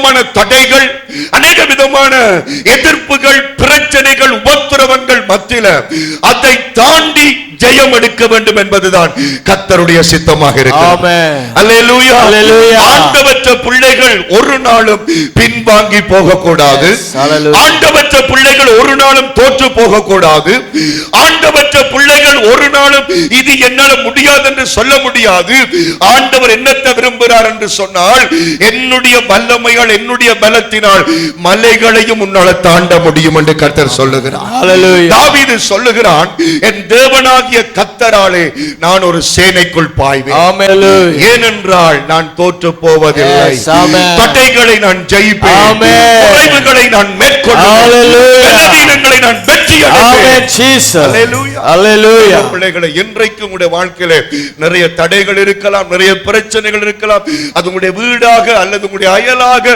விதமான தடைகள் அநேக விதமான எதிர்ப்புகள் பிரச்சனைகள் உபத்திரவங்கள் மத்தியில அதை தாண்டி ஜெயம் எடுக்க வேண்டும் என்பதுதான் கத்தருடைய சித்தமாக பிள்ளைகள் ஒரு நாளும் பின்வாங்கி போகக்கூடாது. ஆண்டவற்ற பிள்ளைகள் ஒரு நாளும் தோற்று போகக்கூடாது. ஆண்டவற்ற பிள்ளைகள் ஒரு நாளும் இது என்னால முடியாது என்று சொல்ல முடியாது. ஆண்டவர் என்னத்தை விரும்புகிறார் என்று சொன்னால் என்னுடைய வல்லமையால் என்னுடைய பலத்தினால் மலைகளையும் உன்னால தாண்ட முடியும் என்று கர்த்தர் சொல்லுகிறார். சொல்லுகிறான் என் தேவனாகிய கத்தராலே நான் ஒரு சேனைக்குள் பாய்வேன். ஏனென்றால் நான் தோற்று போவதில்லை. தடைகளை நான் ஜெயிப்பேன். நான் மேற்கொள்வேன். நான் பிள்ளைகளை இன்றைக்கு உங்களுடைய வாழ்க்கையில நிறைய தடைகள் இருக்கலாம் நிறைய பிரச்சனைகள் இருக்கலாம். அது உங்களுடைய வீடாக அல்லது உங்களுடைய அயலாக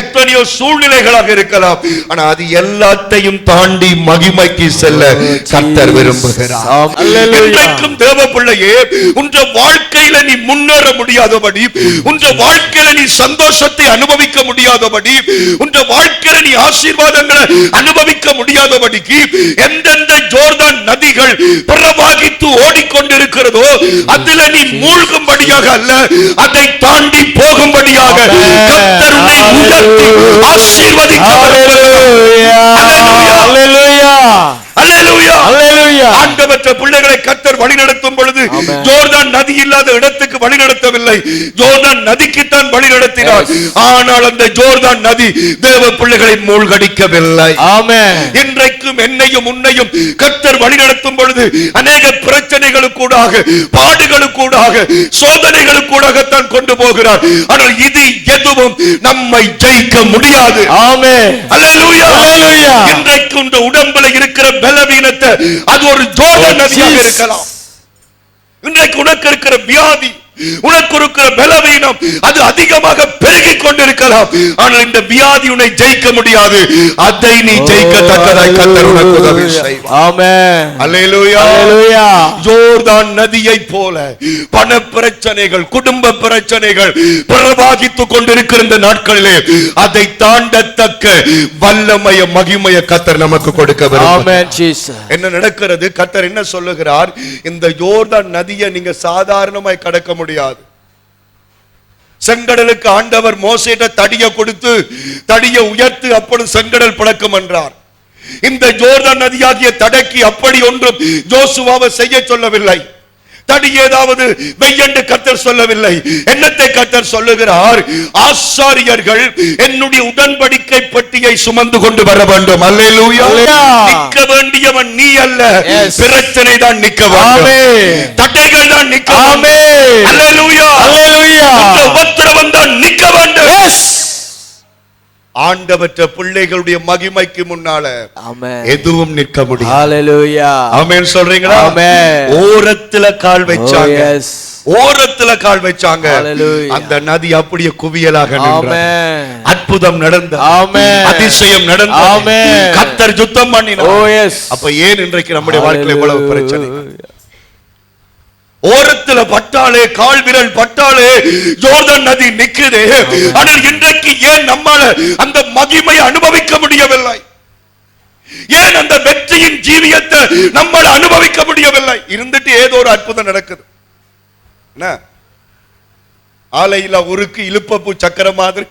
எத்தனையோ சூழ்நிலைகளாக இருக்கலாம். ஆனா அது எல்லாத்தையும் தாண்டி மகிமைக்கு செல்ல விரும்புகிறார். Amen. Hallelujah. இன்றைக்கும் தேவ பிள்ளையே உன்ற வாழ்க்கையில நீ முன்னேற முடியாதபடி உன்ற வாழ்க்கையில நீ சந்தோஷத்தை அனுபவிக்க முடியாதபடி உன்ற வாழ்க்கையில நீ ஆசீர்வாதங்களை அனுபவிக்க முடியாதபடிக்கு எந்தெந்த ஜோர்தான் நதிகள் பிரவாகித்து ஓடிக்கொண்டிருக்கிறதோ அதுல நீ மூழ்கும்படியாக அல்ல அதை தாண்டி போகும்படியாக. கர்த்தர் உன்னை உயர்த்தி ஆசீர்வதிக்க Hallelujah. Hallelujah. Hallelujah. அல்லேலூயா Hallelujah. ஆண்டவற்ற பிள்ளைகளை கத்தர் வழி நடத்தும் பொழுது. ஜோர்தான் நதி இல்லாத இடத்துக்கு வழி நடத்தவில்லை ஜோர்தான் நதிக்குத்தான் வழி நடத்தினார் Yes. ஆனால் அந்த ஜோர்தான் நதி தேவ பிள்ளைகளை மூழ்கடிக்கவில்லை Amen. இன்றைக்கும் என்னையும் உன்னையும் கத்தர் வழி நடத்தும் பொழுது அநேக பிரச்சனைகளுக்கூடாக பாடுகளுக்கூடாக சோதனைகளுக்கூடாகத்தான் கொண்டு போகிறார் ஆனால் இது எதுவும் நம்மை ஜெயிக்க முடியாது Amen. அல்லேலூயா Hallelujah. இந்த உடம்புல இருக்கிற பலவீனத்தை அது ஒரு ஜோர்தான் நதியாக Jesus. இருக்கலாம் இன்றைக்கு உனக்கு இருக்கிற வியாதி உனக்கு இருக்கிற பலவீனம் அது அதிகமாக பெருகிக் கொண்டிருக்கலாம். ஆனால் இந்த வியாதி உன்னை ஜெயிக்க முடியாது. அதை நீ ஜெயிக்கத்தக்கதாய் கத்தர் உனக்கு உதவி. ஜோர்தான் நதியை போல பண பிரச்சனைகள் குடும்ப பிரச்சனைகள் பிரவாகித்துக் கொண்டிருக்கிற இந்த நாட்களிலே அதை தாண்டத்தக்க வல்லமய மகிமய கத்தர் நமக்கு கொடுக்க. என்ன நடக்கிறது? கத்தர் என்ன சொல்லுகிறார்? இந்த யோர்தான் நதியை நீங்க சாதாரணமாய் கடக்க முடியாது. செங்கடலுக்கு ஆண்டவர் மோசேட்ட தடிய கொடுத்து தடிய உயர்த்து அப்பொழுது செங்கடல் பிளக்கும் என்றார். இந்த ஜோர்தான் நதியாகிய தடைக்கு அப்படி ஒன்றும் ஜோசுவாவை செய்ய சொல்லவில்லை. தடி ஏதாவது வெய்யென்று கத்தர் சொல்லவில்லை என்னத்தை கத்தர் சொல்லுகிறார் ஆசாரியர்கள் என்னுடைய உடன்படிக்கை பெட்டியை சுமந்து கொண்டு வர வேண்டும் அல்லேலூயா. நிற்க வேண்டியவன் நீ அல்ல. பிரச்சனை தான் வேண்டும் Amen. தடைகள் தான். அல்லேலூயா ஆண்டவற்ற பிள்ளைகளுடைய மகிமைக்கு முன்னால. எதுவும் நிற்க முடியும் சொல்றீங்களா. ஓரத்துல கால் Oh, வச்சாங்க yes. ஓரத்துல கால் வச்சாங்க. அந்த நதி அப்படியே குவியலாக. அற்புதம் நடந்தது. அதிசயம் நடந்தது. கத்தர் சுத்தம் பண்ணினார் Oh. அப்ப ஏன் இன்றைக்கு நம்முடைய வாழ்க்கையில இவ்வளவு பிரச்சனை. ஓரத்துல பட்டாலே கால் விரல் பட்டாலே ஜோர்தான் நதி நிக்குது. ஆனால் இன்றைக்கு ஏன் நம்மால அந்த மகிமையை அனுபவிக்க முடியவில்லை? ஏன் அந்த வெற்றியின் ஜீவியத்தை நம்மால அனுபவிக்க முடியவில்லை? இருந்துட்டு ஏதோ ஒரு அற்புதம் நடக்குது. என்ன? ஆலையில உருக்கு இழுப்பப்பூ சக்கர மாதிரி.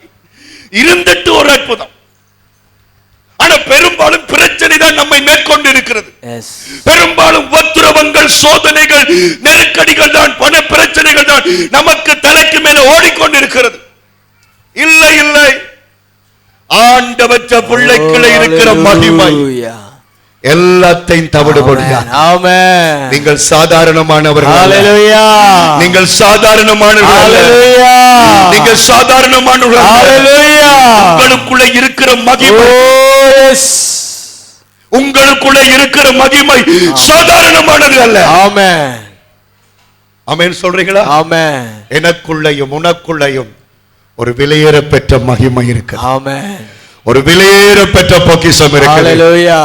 இருந்துட்டு ஒரு அற்புதம். ஆனா பெரும்பாலும் நம்மை மேற்கொண்டு இருக்கிறது. பெரும்பாலும் உபத்திரவங்கள் சோதனைகள் நெருக்கடிகள் தான் பண பிரச்சனைகள் தான் நமக்கு தலைக்கு மேல ஓடிக்கொண்டிருக்கிறது இல்லை இல்லை ஆண்டவற்ற பிள்ளைக்குள்ள இருக்கிற மகிமை. எல்லாத்தையும் தவிடுபடியார் Amen. நீங்கள் சாதாரணமானவர்கள். நீங்கள் சாதாரணமானவர்கள். நீங்கள் சாதாரணமானவர்கள். உங்களுக்குள்ள இருக்கிற மகிமை Oh. உங்களுக்குள்ள இருக்கிற மகிமை சாதாரணமானது அல்ல Amen. அமேன் சொல்றீங்களா Amen. எனக்குள்ளையும் உனக்குள்ளையும் ஒரு விலையேற பெற்ற மகிமை இருக்கு Amen. ஒரு விலையேற பெற்ற பொக்கிஷம் இருக்கு.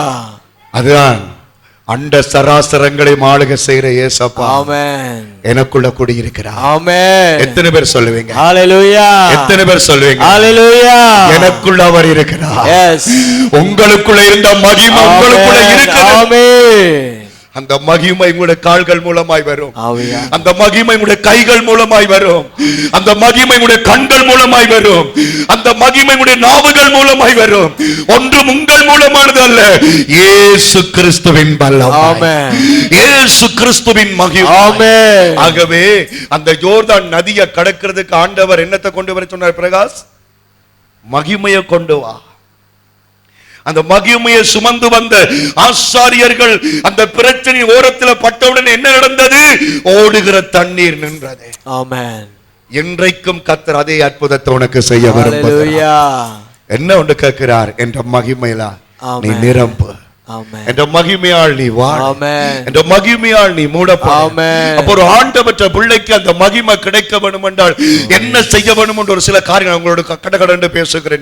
அதுதான் அண்ட சராசரங்களை மாளுக செய்யற ஏசப்பா எனக்குள்ள குடியிருக்கிறார். ஆமென். எத்தனை பேர் சொல்லுவீங்க? எத்தனை பேர் சொல்லுவீங்க? எனக்குள்ள அவர் இருக்கிறார். உங்களுக்குள்ள இருந்த மகிமை உங்களுக்குள்ள இருக்குது ஆமென். அந்த மகிமை உங்களுடைய கால்கள் மூலமாய் வரும். அந்த மகிமை உங்களுடைய கைகள் மூலமாய் வரும். அந்த மகிமை உங்களுடைய கண்கள் மூலமாய் வரும். அந்த மகிமை உங்களுடைய நாவுகள் மூலமாய் வரும். ஒன்றும் உங்கள் மூலமானது அல்ல. இயேசு கிறிஸ்துவின் ஆமென். இயேசு கிறிஸ்துவின் மகிமை. ஆமென். ஆகவே அந்த யோர்தான் நதியை கடக்கிறதுக்கு ஆண்டவர் என்னத்தை கொண்டு வர சொன்னார் பிரகாஷ்? மகிமையை கொண்டு வா. அந்த மகிமையை சுமந்து வந்த ஆசாரியர்கள் அந்த பிரச்சனை ஓரத்தில் பட்டவுடன் என்ன நடந்தது? ஓடுகிற தண்ணீர் நின்றது. ஆமென். என்றைக்கும் கத்தர் அதே அற்புதத்தை உனக்கு செய்ய விரும்புகிறார். என்ன ஒன்று கேட்கிறார்? என்ற மகிமையில நீ. நிரம்பு. என்ற மகிமையால் நீ ஆமென். என்ற மகிமையால் நீ. அப்போ ஒரு ஆண்டவற்ற பிள்ளைக்கு அந்த மகிமை கிடைக்க வேண்டும் என்றால் என்ன செய்ய வேண்டும் என்ற ஒரு சில காரியங்கள் உங்களோட கடகடன்னு பேசுகிறேன்.